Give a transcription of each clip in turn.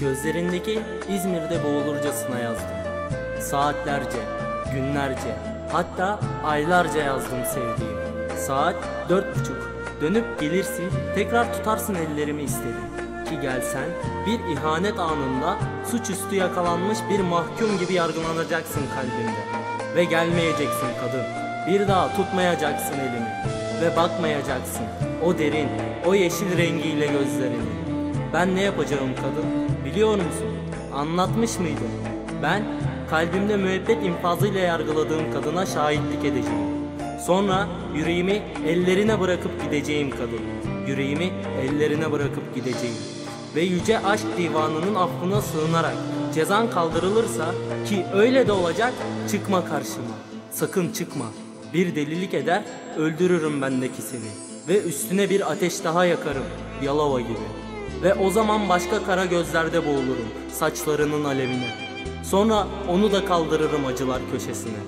Gözlerindeki İzmir'de boğulurcasına yazdım. Saatlerce, günlerce, hatta aylarca yazdım sevdiğim. Saat dört buçuk. Dönüp gelirsin, tekrar tutarsın ellerimi istedim. Ki gelsen, bir ihanet anında suçüstü yakalanmış bir mahkum gibi yargılanacaksın kalbimde. Ve gelmeyeceksin kadın. Bir daha tutmayacaksın elimi. Ve bakmayacaksın. O derin, o yeşil rengiyle gözlerini. Ben ne yapacağım kadın? Biliyor musun? Anlatmış mıydım? Ben kalbimde müebbet infazıyla yargıladığım kadına şahitlik edeceğim. Sonra yüreğimi ellerine bırakıp gideceğim kadın. Yüreğimi ellerine bırakıp gideceğim. Ve yüce aşk divanının affına sığınarak cezan kaldırılırsa ki öyle de olacak çıkma karşıma. Sakın çıkma. Bir delilik eder öldürürüm bendeki seni. Ve üstüne bir ateş daha yakarım Yalova gibi. Ve o zaman başka kara gözlerde boğulurum saçlarının alevine. Sonra onu da kaldırırım acılar köşesine.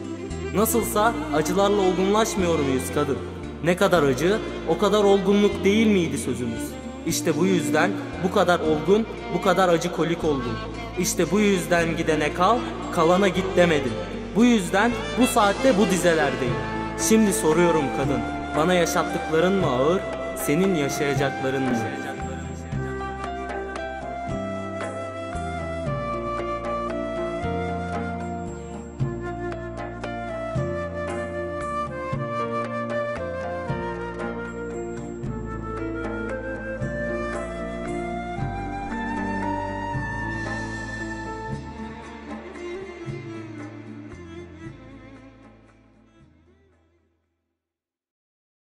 Nasılsa acılarla olgunlaşmıyor muyuz kadın? Ne kadar acı, o kadar olgunluk değil miydi sözümüz? İşte bu yüzden bu kadar olgun, bu kadar acı kolik oldum. İşte bu yüzden gidene kal, kalana git demedim. Bu yüzden bu saatte bu dizelerdeyim. Şimdi soruyorum kadın, bana yaşattıkların mı ağır, senin yaşayacakların mı?